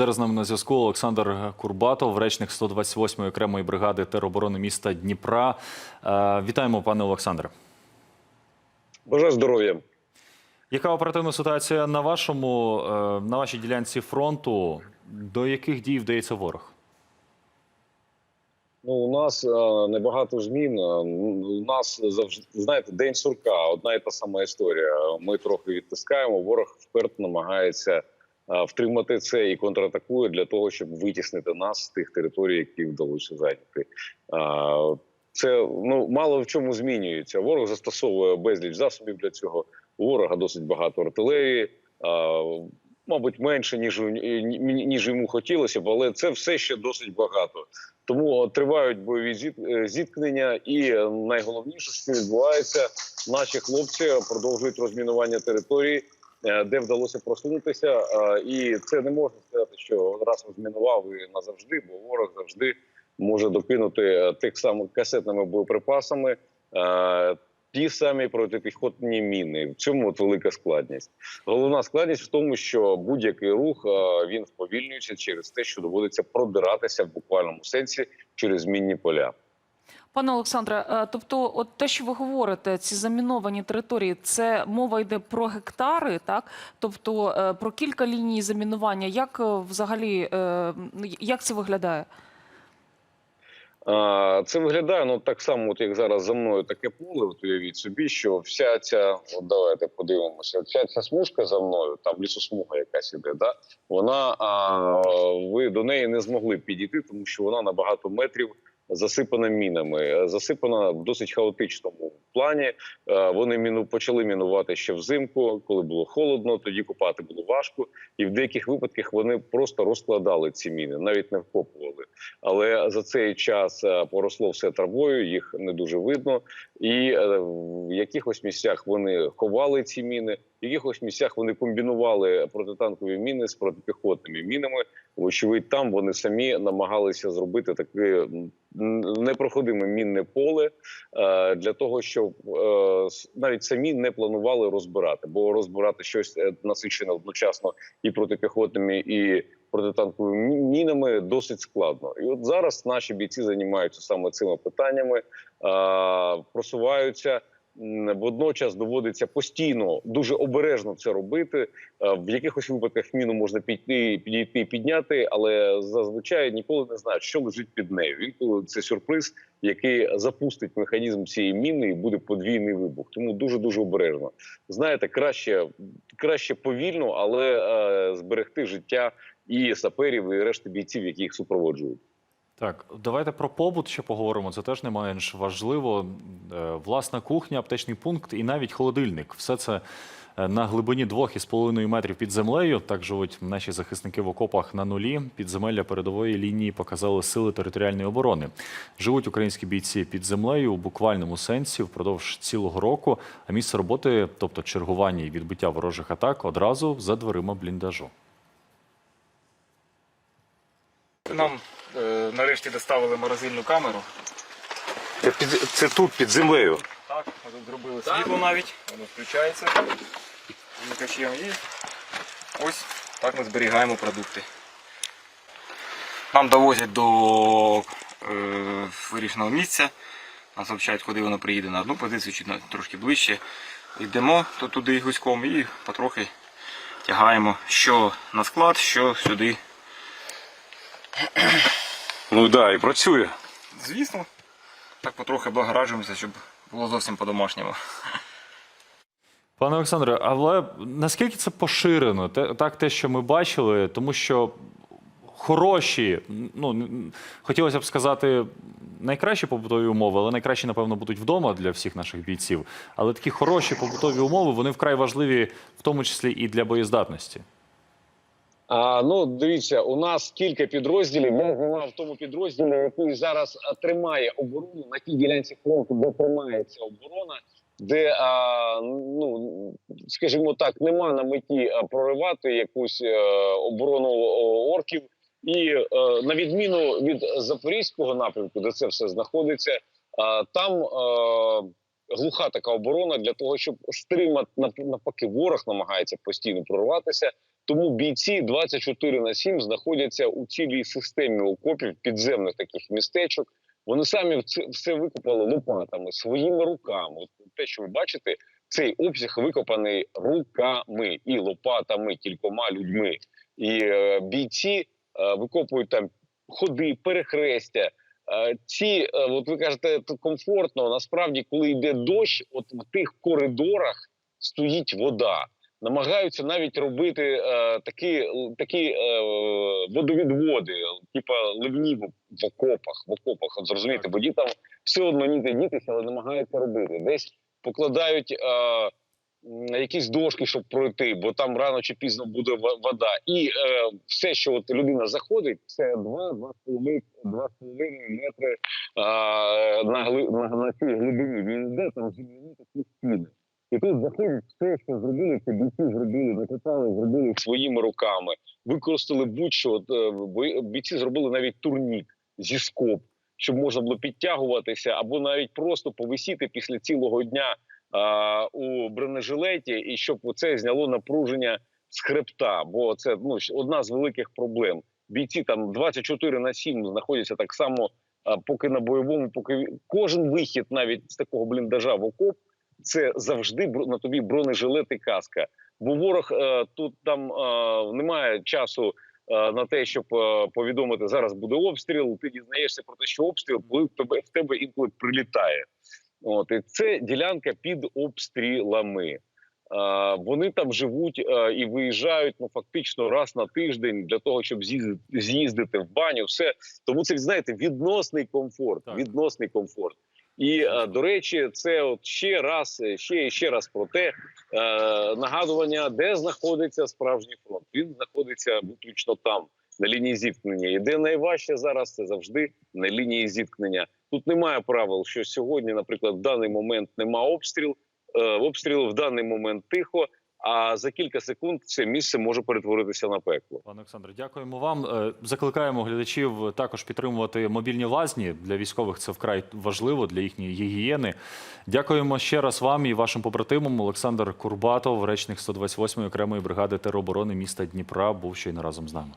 Зараз з нами на зв'язку Олександр Курбатов, речник 128-ї окремої бригади тероборони міста Дніпра. Е, Вітаємо, пане Олександре. Бажаю здоров'я. Яка оперативна ситуація на вашому е, на вашій ділянці фронту? До яких дій вдається ворог? Ну, у нас е, небагато змін. У нас завжди знаєте, день сурка, одна і та сама історія. Ми трохи відтискаємо. Ворог вперто намагається втримати це і контратакує для того, щоб витіснити нас з тих територій, які вдалося зайняти. Е, Це ну мало в чому змінюється. Ворог застосовує безліч засобів для цього. У ворога досить багато артилерії. е, Мабуть, менше ніж ніж йому хотілося б, але це все ще досить багато. Тому тривають бойові зіт- е, зіткнення, і е, найголовніше, що відбувається, наші хлопці продовжують розмінування території, е, де вдалося просунутися. е, І це не можна сказати, що раз розмінував і назавжди, бо ворог завжди може докинути е, тих самих касетними боєприпасами. е, Ті самі протипіхотні міни в цьому от велика складність. Головна складність в тому, що будь-який рух е, він вповільнюється через те, що доводиться продиратися в буквальному сенсі через мінні поля. Пане Олександре, е, тобто, от те, що ви говорите, ці заміновані території, це мова йде про гектари, так? Тобто е, про кілька ліній замінування. Як е, взагалі як це виглядає? Це виглядає ну так само, от як зараз за мною таке поле. От уявіть собі, що вся ця, от давайте подивимося, вся ця смужка за мною, там лісосмуга якась іде, да вона а, ви до неї не змогли підійти, тому що вона на багато метрів засипана мінами, засипана в досить хаотичному плані. Е, Вони міну почали мінувати ще взимку, коли було холодно. Тоді купати було важко, і в деяких випадках вони просто розкладали ці міни, навіть не вкопували. Але за цей час е, поросло все травою, їх не дуже видно. І е, в якихось місцях вони ховали ці міни, в якихось місцях вони комбінували протитанкові міни з протипіхотними мінами. Вочевидь, там вони самі намагалися зробити таке непроходиме мінне поле е, для того, щоб е, навіть самі не планували розбирати, бо розбирати щось е, насичене одночасно і протипіхотними, і протитанковими мінами досить складно. І от зараз наші бійці займаються саме цими питаннями, просуваються. Водночас доводиться постійно дуже обережно це робити. Е, В якихось випадках міну можна піти, підійти, підняти, але зазвичай ніколи не знають, що лежить під нею. Інколи це сюрприз, який запустить механізм цієї міни і буде подвійний вибух. Тому дуже дуже обережно. Знаєте, краще краще повільно, але е, зберегти життя і саперів, і решти бійців, які їх супроводжують. Так, давайте про побут ще поговоримо. Це теж не менш важливо. Е, Власна кухня, аптечний пункт і навіть холодильник. Все це е, на глибині двох із половиною метрів під землею. Так живуть наші захисники в окопах на нулі. Підземелля передової лінії показали сили територіальної оборони. Живуть українські бійці під землею у буквальному сенсі впродовж цілого року. А місце роботи, тобто чергування і відбиття ворожих атак, одразу за дверима бліндажу. Нам е, нарешті доставили морозильну камеру. Це, під, це тут під землею. Так, ми тут зробили світло навіть, воно включається. Вмикачем і ось так ми зберігаємо продукти. Нам довозять до е, вирішеного місця. Нас навчають, куди воно приїде на одну позицію чи на трошки ближче. Йдемо то туди гуськом і потрохи тягаємо що на склад, що сюди Ну так, да, і працює. Звісно. Так потрохи благоражуємося, щоб було зовсім по-домашньому. Пане Олександре, але наскільки це поширено? Те, так, те, що ми бачили, тому що хороші, ну н- хотілося б сказати, найкращі побутові умови, але найкращі, напевно, будуть вдома для всіх наших бійців. Але такі хороші побутові умови вони вкрай важливі, в тому числі і для боєздатності. А ну дивіться, у нас кілька підрозділів. Я була в тому підрозділі, який зараз тримає оборону на тій ділянці фронту, де тримається оборона, де а, ну скажімо так, нема на меті проривати якусь е, оборону орків. І е, на відміну від запорізького напрямку, де це все знаходиться, а, там е, глуха така оборона для того, щоб стримати нав- навпаки, ворог намагається постійно прорватися Тому бійці 24 на 7 знаходяться у цілій системі окопів, підземних таких містечок. Вони самі все викопали лопатами своїми руками. Те, що ви бачите, цей обсяг викопаний руками і лопатами, кількома людьми. І е, бійці е, викопують там ходи, перехрестя. Е, ці, е, от ви кажете, комфортно. Насправді, коли йде дощ, от в тих коридорах стоїть вода. Намагаються навіть робити е, такі, такі е, водовідводи, типа ливні в, окопах. В окопах, от зрозумієте, бо там все одно ніде дітися, але намагаються робити. Десь покладають е, якісь дошки, щоб пройти, бо там рано чи пізно буде вода. І е, все, що от людина заходить, це 2-2,5 метри е, на, на, на цій глибині. Він йде там земляні такі стіни. І тут заходять все, що зробили, це бійці зробили, накопали, зробили своїми руками, використали будь-що. Е, бійці зробили навіть турнік зі скоб, щоб можна було підтягуватися, або навіть просто повисіти після цілого дня а, у бронежилеті, і щоб це зняло напруження з хребта. Бо це ну одна з великих проблем. Бійці там 24 на 7 знаходяться так само, поки на бойовому, поки кожен вихід навіть з такого бліндажа в окоп. Це завжди на тобі бронежилет і каска. Бо ворог е, тут там е, немає часу е, на те, щоб повідомити зараз буде обстріл. Ти дізнаєшся про те, що обстріл, коли в тебе в тебе інколи прилітає. От і це ділянка під обстрілами. Вони там живуть і виїжджають ну фактично раз на тиждень для того, щоб з'їздити в баню. Все тому це знаєте відносний комфорт. Так. Відносний комфорт. І е, до речі, це от ще раз, е, ще і ще раз про те е, нагадування, де знаходиться справжній фронт. Він знаходиться виключно там, на лінії зіткнення. І де найважче зараз це завжди на лінії зіткнення. Тут немає правил, що сьогодні, наприклад, в даний момент нема обстріл. е, Обстріл в даний момент тихо. А за кілька секунд це місце може перетворитися на пекло. Пане Олександре, дякуємо вам. Е, Закликаємо глядачів також підтримувати мобільні лазні. Для військових це вкрай важливо для їхньої гігієни. Дякуємо ще раз вам і вашим побратимам. Олександр Курбатов, речник 128-ї окремої бригади тероборони міста Дніпра, був щойно разом з нами.